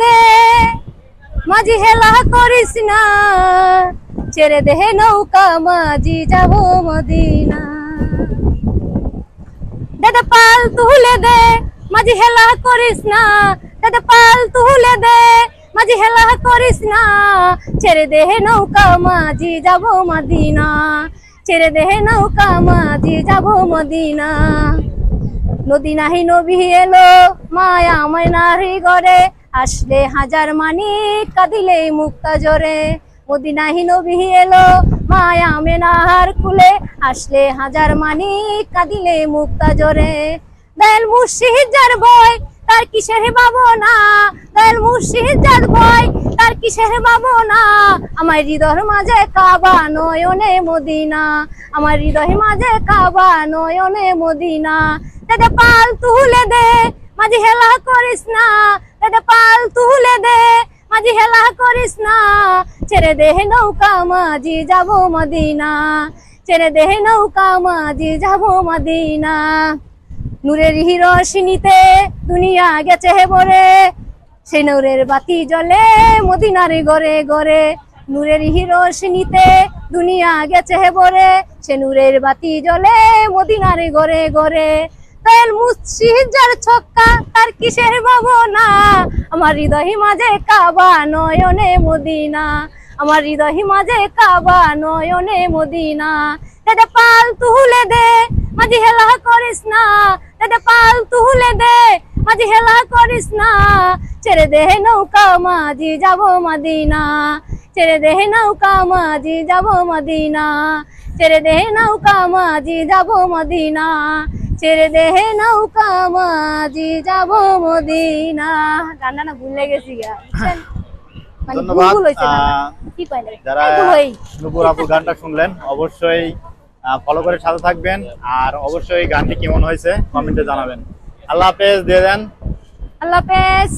দে, মাঝি হেলা করিস না, ছেড়ে দেহে নৌকা, মাঝি যাব মদিনা। দাদা পাল তুলে দে, মাঝি হেলা করিস না, দাদা পাল তুলে দে, মাঝি হেলা করিস না, ছেড়ে দেহে নৌকা, মাঝি যাব মদিনা। ছেড়ে দেহে নৌকা, মাঝি যাব মদিনা। নদী নাহি, নবী এলো, মায়া ময়নারি গরে আসলে হাজার মানি কাঁদিলে মুক্তা জরে মোদি নাহি নবী এলো মায়া মেনাহার কুলে। আসলে হাজার মানি কাঁদিলে মুক্তা জরে দয়াল মুর্শিদ যার ভয়, তার কিসের ভাবনা? দয়াল মুর্শিদ যার ভয়, তার কিসের ভাবনা? আমার হৃদয়ের মাঝে কাবা নয়নে মদিনা। আমার হৃদয়ের মাঝে কাবা নয়নে মদিনা। দাদা পাল তুলে দে, মাঝে হেলা করিস না। দাদা পাল তুলে দে। মাঝি হেলা করিস না। ছেড়ে দে নৌকা মাঝি যাব মদিনা। ছেড়ে দে নৌকা মাঝি যাব মদিনা। নূরের হিরোশিনীতে দুনিয়া গেছে বরে সেই নূরের বাতি জ্বলে মদিনার গড়ে গড়ে। নূরের হিরোশিনীতে দুনিয়া গেছে বরে সে নূরের বাতি জ্বলে মদিনার গড়ে গড়ে। মুর্শিদ যার ছক্কা, তার কিসের ভাবনা? আমার হৃদয় মাঝে কাবা নয়নে মদিনা। আমার হৃদয় মাঝে কাবা নয়নে মদিনা। দাদা পাল তুলে দে, মাঝি হেলা করিস না। দাদা পাল তুলে দে, মাঝি হেলা করিস না। ছেড়ে দে নৌকা, মাঝি যাব মদিনা। ছেড়ে দে নৌকা, মাঝি যাব মদিনা। ছেড়ে দে নৌকা, মাঝি যাব মদিনা। ছেড়ে দেহে নৌকা মাঝি যাব মদিনা। না ভুলে গেছি গা। মানে ভুল কি যারা গানটা শুনলেন অবশ্যই ফলো করে সাথে থাকবেন। আর অবশ্যই গানটি কেমন হয়েছে কমেন্টে জানাবেন। আল্লাহ হাফেজ দিয়ে দেন। আল্লাহ হাফেজ।